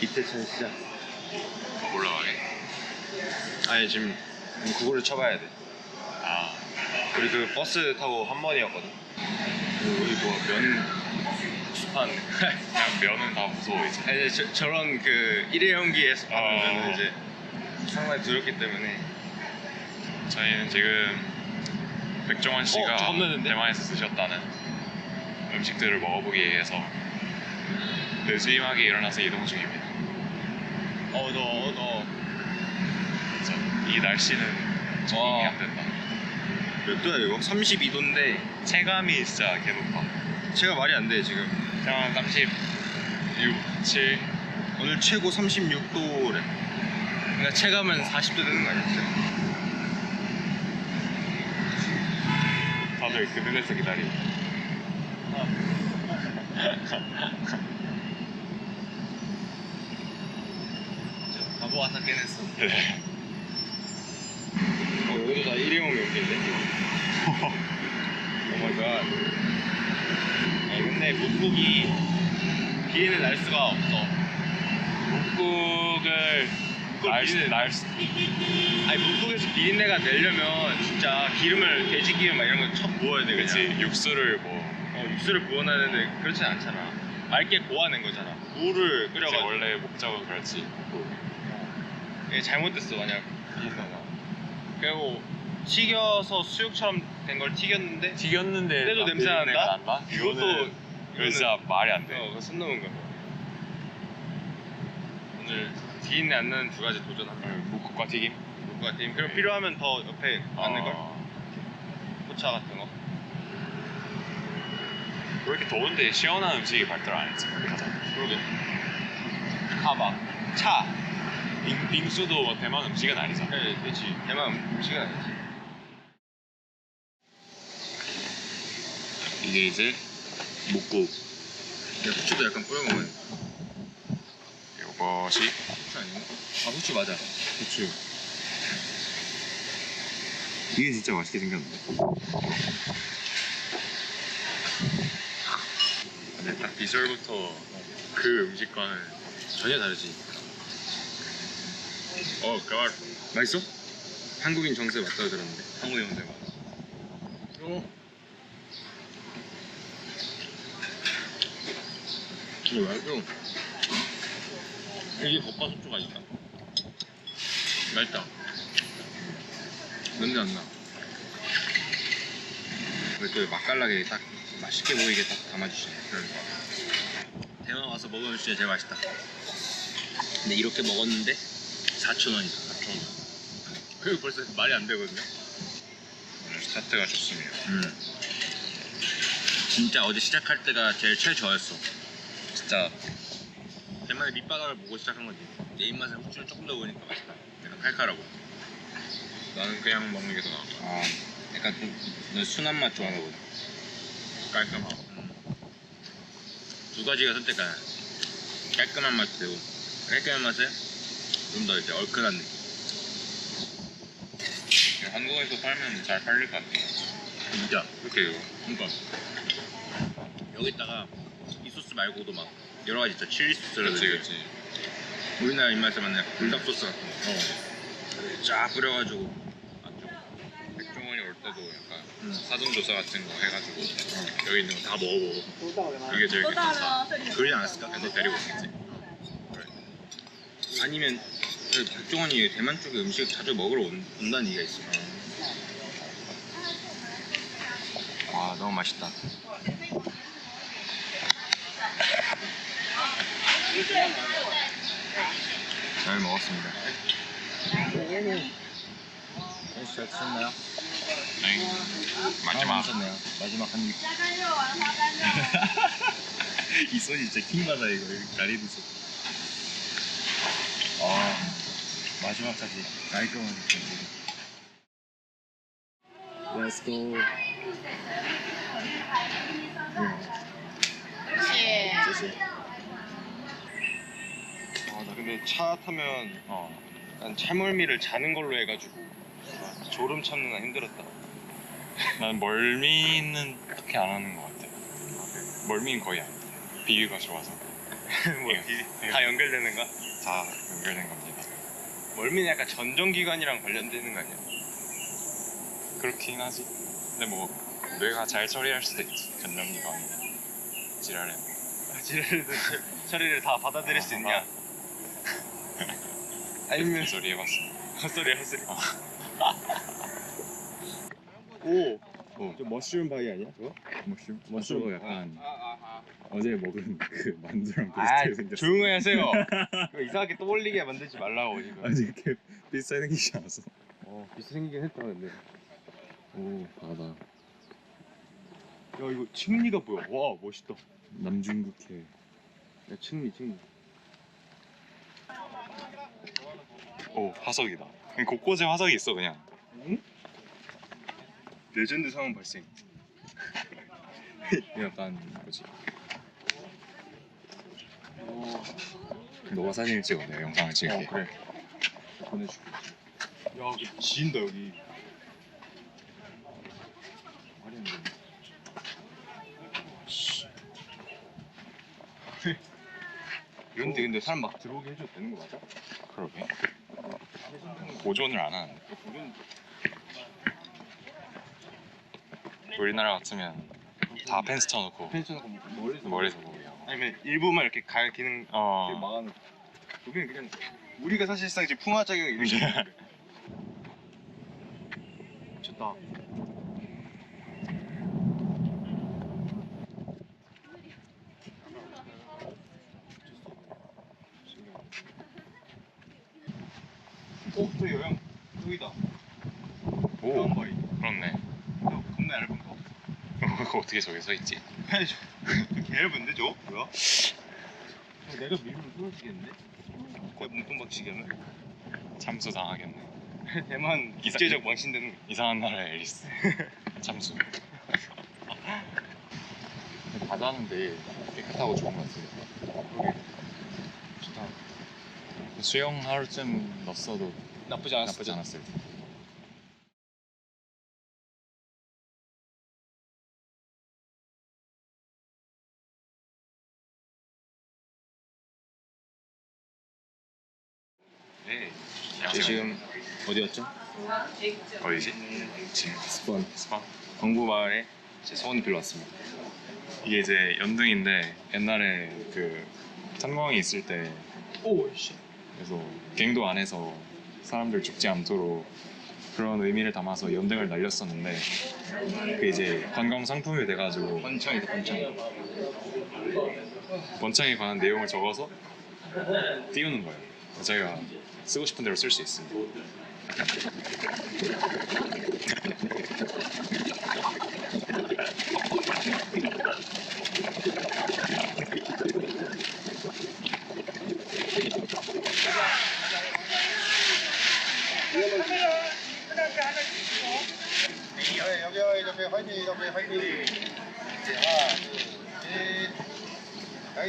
이태천 시장. 올라가게. 아니 지금 구글을 쳐봐야 돼. 아, 우리 그 버스 타고 한 번이었거든. 그 우리 뭐면 판. 그냥 면은 다 무서워 이제. 아니 저, 저런 그 일회용기에서 파는 어. 면은 이제 상당히 두렵기 때문에 저희는 지금 백종원 씨가 어, 겁나는데? 대만에서 쓰셨다는 음식들을 먹어보기 위해서 느스임하게 일어나서 이동 중입니다. 어너 어너 그래서 이 날씨는 적응이 와. 안 된다. 몇 도야 이거? 32도인데 체감이 진짜 개 높아. 제가 말이 안 돼 지금. 체감 36, 7. 오늘 최고 36도래. 그러니까 체감은 40도 되는 거 아니야? 진짜? 다들 그늘에서 기다리고. 같아 깨냈어. 네. 어, 여기도 다 일회용 용기인데? 오마이갓. 아니, 근데 묵국이 비린내 날 수가 없어. 묵국을 날, 비린내- 날 수- 아니, 묵국에서 비린내가 내려면 진짜 기름을, 돼지 기름 막 이런 거쳐 부어야 돼, 그냥. 그치 육수를 뭐 어, 육수를 부어놔야 되는데 그렇진 않잖아. 맑게 고아낸 거잖아. 물을 이제 끓여가지고. 원래 목적은 그렇지. 이게 잘못됐어, 만약. 그리고 튀겨서 수육처럼 된 걸 튀겼는데 튀겼는데 그때도 나 냄새 난다? 이것도- 이거는 이거 진짜 말이 안 돼. 어, 그거 손 넘은 거야. 오늘 비린내 안 나는 두 가지 도전합니다. 어, 묵국과 튀김. 묵국 같은. 그럼 필요하면 더 옆에 맞는 걸? 어, 포차 같은 거. 왜 이렇게 더운데 시원한 음식이 발달 안 했지? 가자. 그러게. 가봐. 차. 빙, 빙수도 뭐 대만 음식은 아니잖아. 네, 그렇지. 대만 음식은 아니지. 이게 이제 묵국. 야, 후추도 약간 뿌려 먹어야 돼. 요것이 후추 아닌가? 아, 후추 맞아. 후추. 이게 진짜 맛있게 생겼는데. 근데 딱 비주얼부터 그 음식과는 전혀 다르지. 어, 그말 맛있어? 한국인 정세 맞다고 들었는데. 한국인 정세 맞아. 어. 이거 맛있어. 이게 겉바속촉 아닐까? 맛있다. 냄새 안 나. 왜또 맛깔나게 딱 맛있게 보이게 딱 담아주시네. 대만 와서 먹으면 진짜 제일 맛있다. 근데 이렇게 먹었는데 4,000원이다. 4,000원. 그리고 벌써 말이 안 되거든요. 오늘 스타트가 좋습니다. 음. 진짜 어제 시작할 때가 제일 최저였어. 진짜 대만의 밑바닥을 보고 시작한 거지. 내 입맛에 후추를 조금 더 보니까 맛있다. 약간 칼칼하고. 나는 그냥 먹는 게더 같아. 아, 약간 좀, 너 순한 맛 좋아하나 보다. 깔끔하고. 두 가지가 선택가야. 깔끔한 맛도 되고, 깔끔한 맛에 좀 더 이제 얼큰한 느낌. 한국에서 팔면 잘 팔릴 것 같아. 진짜. 이렇게 이거. 그러니까 여기다가 이 소스 말고도 막 여러 가지 있죠. 칠리 그렇지, 소스라든지 그렇지. 우리나라 입맛에 맞는 약간 불닭 소스 같은 거. 어. 쫙 뿌려가지고 맞죠. 백종원이 올 때도 약간 음. 사전조사 같은 거 해가지고 여기 있는 거 다 먹어보고 이게 제일 都到 괜찮다. 了，这里。 그러지 않았을까? 그래서 데리고 오겠지. 아니면 그 박종원이 대만 쪽에 음식 자주 먹으러 온, 다는 얘기가 있어요. 와 너무 맛있다. 잘 먹었습니다. 날씨 잘 드셨나요? 네. 마지막. 잘 드셨네요. 마지막 한 입. 이 소리 진짜 킹받아 이거. 다리 부서. 아. 마지막까지 깔끔하게 잘 Let's go. 谢。 아, 나 근데 차 타면 어. 난 차멀미를 자는 걸로 해가지고 아, 졸음 참는 건 힘들었다. 난 멀미는 딱히 안 하는 것 같아. 멀미는 거의 안 해. 비위가 좋아서. 뭐 비- 다 연결되는 거? 다 연결된 겁니다. 멀미는 약간 전정기관이랑 관련되는 거 아니야? 그렇긴 하지. 근데 뭐 뇌가 잘 처리할 수도 있지. 전정기관이 지랄해. 아, 지뢰를 처리를 다 받아들일 수 있냐? 아니면 소리 해봤어. 헛소리 헛소리 어. 오! 어. 저 머쉬룸 바이 아니야 저거? 머쉬룸? 머쉬룸. 머쉬룸 약간 어제 먹은 그 만두랑 아 비슷하게 생겼어. 조용히 하세요 그거 이상하게 떠올리게 만들지 말라고 지금 아니 이렇게 비슷하게 생기지 않았어. 어 비슷 생기긴 했다 근데 야오 바다. 이거 칭리가 뭐야 와 멋있다 남중국해. 야 칭리 칭리 오 화석이다. 그냥 곳곳에 화석이 있어 그냥. 레전드 상황 발생 약간 뭐지? 너가 사진을 찍어, 내가 영상을 찍을게. 어 그래 보내줄게 야 여기 지인다 여기 말이 안 되네 씨. 이런데 근데 사람 막 들어오게 해줘도 되는 거 맞아? 그러게. 보존을 안 하는데. 우리나라 같으면 다 펜스 쳐놓고 펜션 하고 멀리서. 아니면 일부만 이렇게 가기는 어. 이렇게 막아놓고 여기는 그냥 우리가 사실상 지금 풍화 작용 이렇게 있는데 좋다 어? 저 여행 여기다 오 여행바위 그렇네. 저 겁나 얇은 거 그거 어떻게 저기 서 있지? 아니 저 얇은데 저거? 뭐야? 저 내가 밀면 부러지겠는데? 거의 몸통 박치기 하면 참수 당하겠네. 대만 국제적 망신되는 거 이상한 나라 의 앨리스. 참수. 바다는데 깨끗하고 좋은 것 같아요. 좋다 수영 하루쯤 넣었어도 나쁘지 않았어 나쁘지 않았을 때. 네. 저희 지금 어디였죠? 어디지? 지금 스펀. 스파. 광부 마을에 제 소원이 빌러 왔습니다. 이게 이제 연등인데 옛날에 그 탄광이 있을 때 오 씨. 그래서 갱도 안에서 사람들 죽지 않도록 그런 의미를 담아서 연등을 날렸었는데 그 이제 관광 상품이 돼가지고 번창이다 번창. 원창에 관한 내용을 적어서 띄우는 거예요. 자기가 쓰고 싶은 대로 쓸 수 있습니다.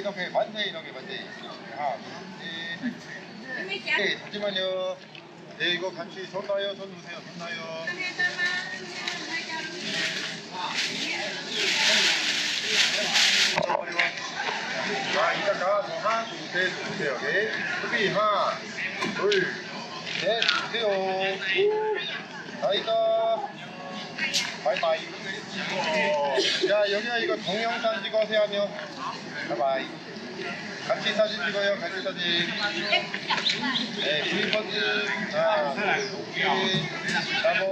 이렇게 화이팅, 이렇게 만세. 하나, 둘, 셋. 네, 잠시만요. 네, 이거 같이 손 놔요, 손 놓으세요, 손 놔요. 자, 이따 가, 뭐, 하나, 둘, 셋, 주세요. 네. 준비, 하나, 둘, 셋, 주세요. 자, 이따. 바이바이. 자, 여기가 이거 동영상 찍어세요, 하면. 바이바이. 같이 사진 찍어요, 같이 사진. 네, 둘, 셋. 나보.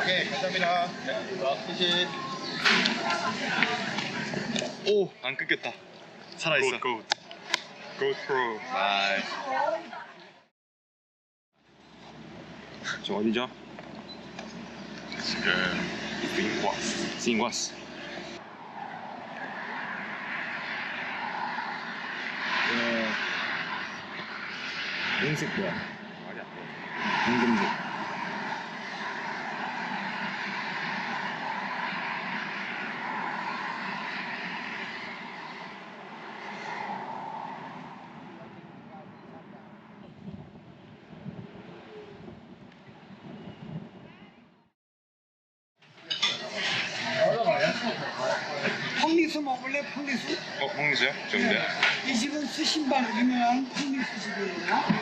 오케이, 감사합니다. 네, 시시. 오, 안 끊겼다. 살아 있어. 고 GoPro. 바이. 저 어디죠? 지금 빙과스. 싱과스. 흰색 뭐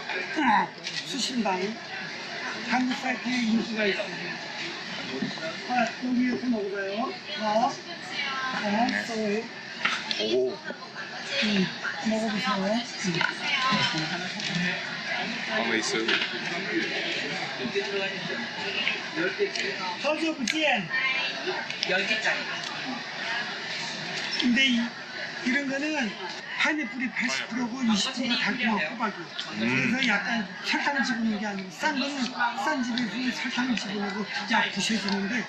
아, 수신방 한국 사이트에 인수가 있어요. 아, 여기에서 먹어봐요. 어? 어, 써요. 오. 음, 먹어보세요. 음. 방에 있어요. 서주 부지엔 10개짜리. 근데 이 이런 거는 파인애플이 80%고 20%가 달콤한 호박이. 그래서 약간 설탕을 집어넣는 게 아니고 싼 거는 싼 집에서 설탕을 집어넣고 약 부셔주는데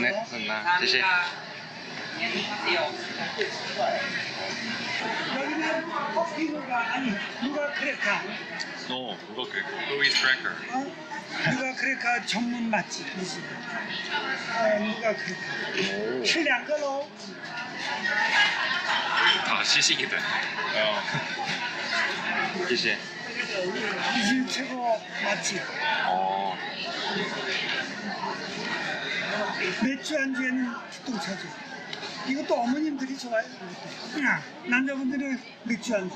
네, 감사합니다. 제시. 여기는 커피누가 아니 누가 크레카 너, 누가 그래? Louis Cracker. 어? 누가 그럴까? 전문 맛집. 아, 누가 그럴까? 실례한 걸로 다 시식이다. 어. 시식 이제 최고 맛집. 어. 맥주 안주에는 죽동차죠 이것도 어머님들이 좋아요. 그냥 남자분들은 맥주 안주.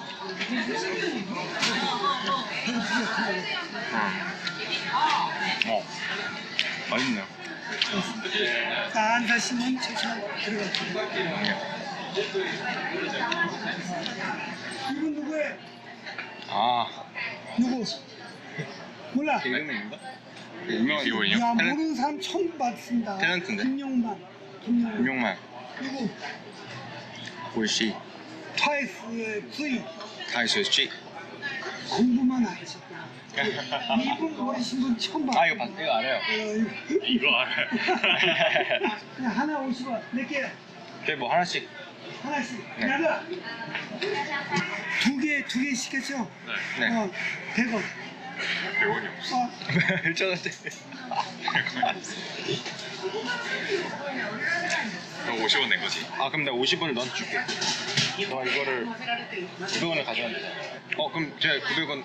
아. 어. 맛있네요. 안 사시면 천천히 들어가세요 이분 누구예요? 아, 누구? 몰라 개그맨인가? 유명한 비호인이요? 야 모르는 사람 처음 봤습니다 탤런트인데? 김용만 김용만 김용만, 누구? 볼시, 트와이스의 V 타이스지. 공부만 하셨구나 이분 모르신 분 처음 봐 아, 이거 봤, 이거 알아요. 어, 이거 알아요. 그냥 하나 50원 몇 개? 그게 뭐 하나씩. 하나씩 네. 하나 두개 두 개 시켰죠? 네. 어 100원 100원이 없어. 어, 1,000원대. 너 50원 낸 거지? 아, 그럼 내가 50원을 너한테 줄게. 너 이거를 900원을 가져가면 되잖아. 어, 그럼 제가 900원.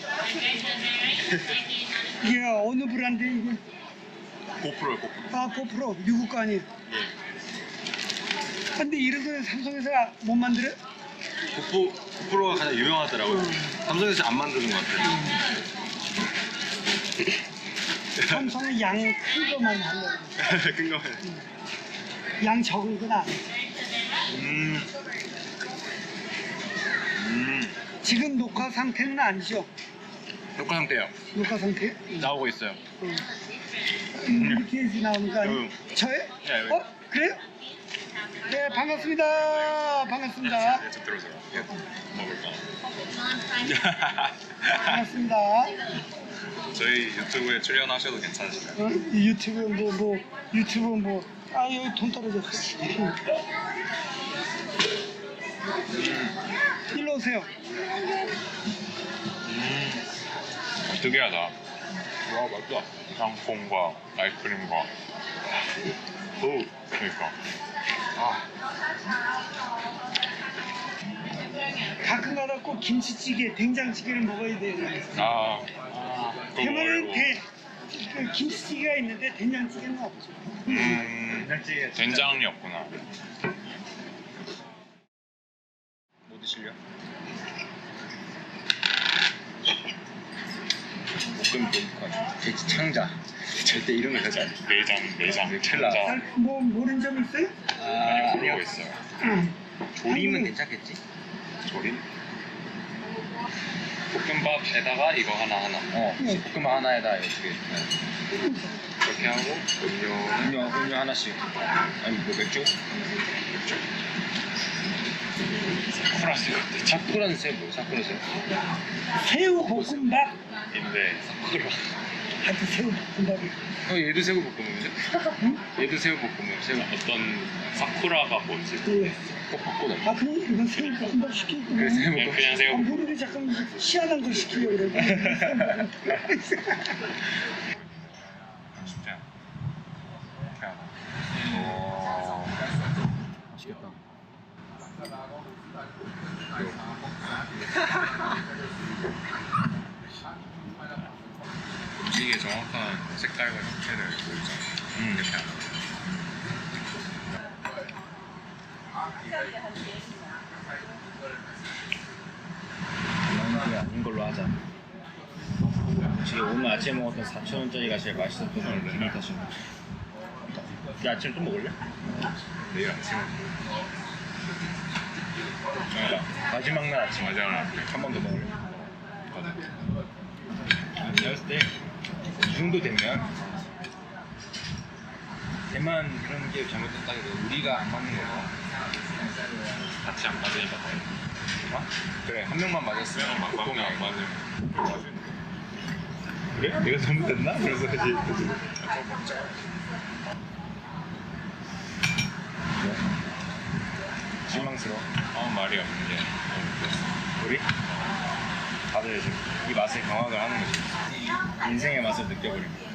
이게 어느 브랜드 이게? 고프로요, 고프로. 아, 고프로 미국 거 아니에요? 근데 이런 거는 삼성에서 못 만들어? 고프, 고프로가 가장 유명하더라고요. 삼성에서 안 만드는 것 같아요. 삼성은 양 큰 거만 하려고. 큰 거. 양 적은 해. 음. 음. 지금 녹화 상태는 아니죠? 녹화 상태요. 녹화 상태? 나오고 있어요. 응. 음, 이렇게 해서 나오는 거 아니에요? 응. 저요? 네, 왜? 어? 그래요? 네, 반갑습니다. 반갑습니다. 네, 좀 들어줘라. 먹을까? 반갑습니다. 저희 유튜브에 출연하셔도 괜찮으실까요? 어? 이 유튜브 뭐, 뭐, 유튜브 뭐, 아, 여기 돈 떨어졌어. 응. 일로 오세요. 특이하다. 와, 맛있다. 땅콩과 아이스크림과. 오, 그러니까. 아, 가끔가다 꼭 김치찌개, 된장찌개를 먹어야 돼요. 아, 그거 대만은. 대, 그 김치찌개가 있는데 된장찌개는 없죠. 음, 된장이 없구나. 뭐 드실려? 볶음 창자. 절대 이런 거 하지 않아. 내장, 내장, 첼라. 천자. 잘, 뭐, 모르는 점 있어요? 많이 아, 모르고 있어요. 응. 조림은 괜찮겠지? 조림? 볶음밥에다가 이거 하나 하나. 어. 네. 볶음 하나에다 어떻게? 이렇게 하고 음료 음료 음료 하나씩. 아니 뭐 맥주? 사쿠라 생각도 사쿠라는 새 뭐야? 사쿠라 새? 새우 볶음밥 인데 사쿠라 하여튼 새우 볶음밥이 어 얘도 새우 볶음인데? 얘도 새우 볶음이야. 새우 어떤 사쿠라가 뭔지 또꼭 바꿔 아 그럼 이거 새우 볶음밥 시키고 그래 새우 그냥, 볶음. 그냥 아, 새우 모르게 잠깐 희한한 거 시키려고 그래 쉽지 않아 그냥 어. 맛있겠다. 음식의 정확한 색깔과 형태를 보이잖아 음. 이렇게 하면 그게 아닌 걸로 하자. 지금 오늘 아침에 먹었던 4천 원짜리가 제일 맛있었던 걸 기분 탓인 거. 야 아침 좀 먹을래? 내일 아침에 아, 마지막 날 아침 맞아 한번 더 먹을래? 봤을 때이 정도 되면 대만 그런 게 잘못됐다기보다 우리가 안 맞는 거고 같이 안 맞으니까 어? 그래 한 명만 맞았으면 그냥 막 보통이 안 맞으면 맞으면 그래? 내가 잘못됐나? 그래서 다시 다시 실망스러워 아무 말이 없는 게 너무 웃겼어 우리? 다들 이 맛에 경악을 하는 거지. 인생의 맛을 느껴버린 거야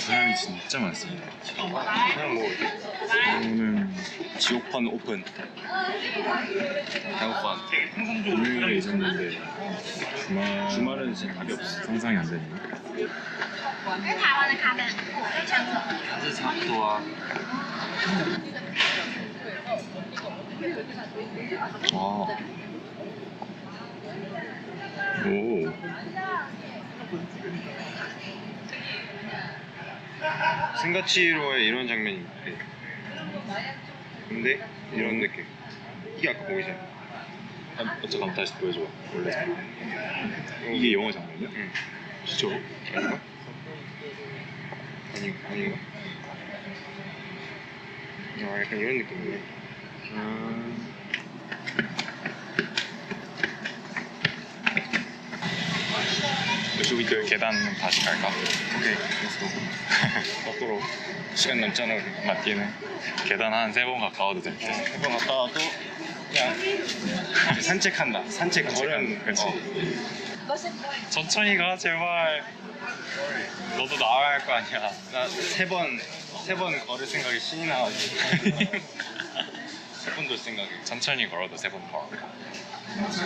사람이 진짜 많습니다 그냥 뭐 오늘은 지옥판 오픈 배고파 금요일에 있었는데 주말 주말은 진짜 답이 없어 상상이 안 되네요 跟台湾的咖啡很苦，非常的。还是差不多啊 와. 오. 생가치로의 이런 장면이 있대 근데 이런 느낌 이게 아까 거기잖아 잠깐 다시 보여줘. 원래 장면. 이게 영어 장면이야? 응 진짜? 아닌가? 아니, 아닌가? 아 약간 이런 느낌이네 음. 그 계단 다시 갈까? 오케이 거꾸로 시간 남잖아 우리 맞기는 계단 한 세 번 가까워도 될 듯. 한번 갔다 와도 그냥 이제 산책한다 산책 걸음 그치. 어. 천천히 가 제발. 너도 나와야 할 거 아니야. 나세 번 세 번 걸을 생각에 신이 나가지고 세 번 돌 생각에 천천히 걸어도 세번 걸어.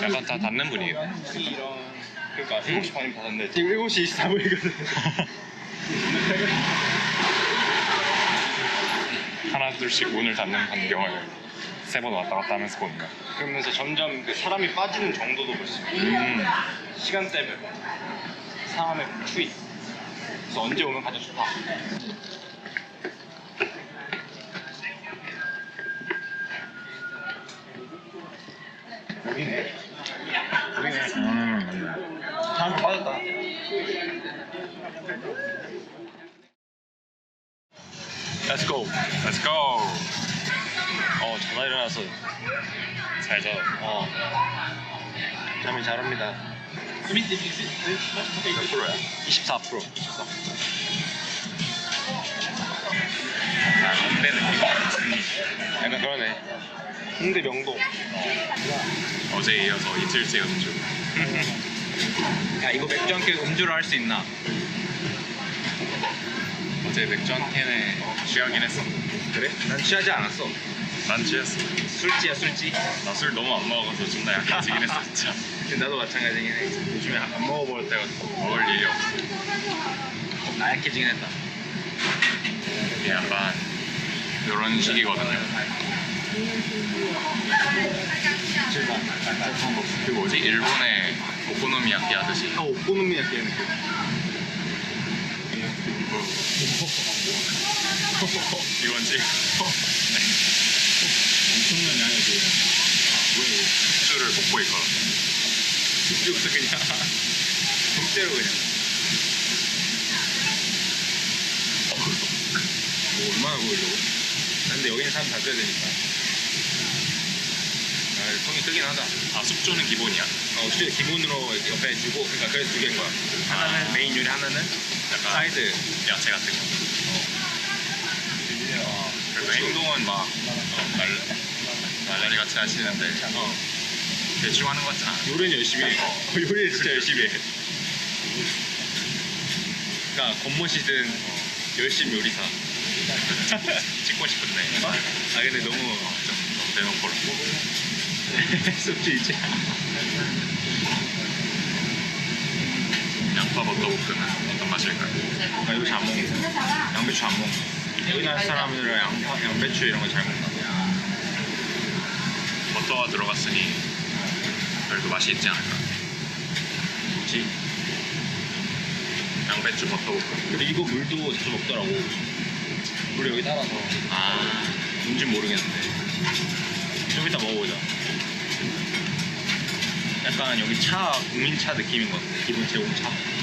약간 다 닿는 분위기네. 이런 그러니까 7시 반이면 닫았는데 지금 7시 24분이거든. 하나 둘씩 문을 닫는 광경을 세 번 왔다 갔다 하면서 보는 거야. 그러면서 점점 그 사람이 빠지는 정도도 볼 수 있고. 음. 시간대별 사람의 추위 그래서 언제 오면 가장 좋다. 여기네. 여기네 음. 사람 빠졌다 Let's go Let's go. 어 전화 일어나서 잘 자. 어 잠이 잘 옵니다 몇 프로야? 24% 24 아, 홍대 느낌. 약간 그러네 홍대 명동 어제 이어서 이틀째 음주. 야 이거 맥주 한 캔 음주로 할 수 있나? 어제 맥주 한 캔에 취하긴 했어. 그래? 난 취하지 않았어 난 취했어. 술지야 술지 나 술 너무 안 먹어서 존나 약해지긴 했어 진짜. 근데 나도 마찬가지긴 해 요즘에 안 먹어볼 때가 먹을 일이 없어. 나 약해지긴 했다 이게 약간 이런 식이거든요. 그 뭐지? 일본의 오코노미야키 하듯이 아 오코노미야끼 하는 거. 이건지 엄청난 양의 그 술을 복고에 걸어 육수 그냥 통째로 그냥. 뭐 얼마나 보이려고? 근데 여기는 사람 다 써야 되니까. 아, 통이 크긴 하다. 아 숙주는 기본이야 어, 진짜 기본으로 옆에 주고, 그러니까 그래서 두 개인 거야. 하나는 메인 요리, 하나는 약간 사이드. 야채 같은 거 그래서 행동은 막 어, 날, 날라리 같이 하시는데 어, 대충 하는 것 같진 않아 요리는 열심히 해. 어. 요리를 진짜 열심히 해. 그러니까 겉멋이든 열심히 요리사. 찍고 싶은데 아 근데 너무 좀 대놓고 속지 이제. 양파 버터볶음은 어떤 맛일까요? 아 이거 잘 안 먹는다. 양배추 안 먹는다. 우리나라 사람들은 양파, 양배추 이런 거 잘 먹나? 버터가 들어갔으니 그래도 맛이 있지 않을까 그렇지. 양배추 버터볶음 근데 이거 물도 자주 먹더라고. 물 여기 따라서. 아 뭔진 모르겠는데. 좀 이따 먹어보자. 약간 여기 차, 국민차 느낌인 것 같아. 기본 제공차.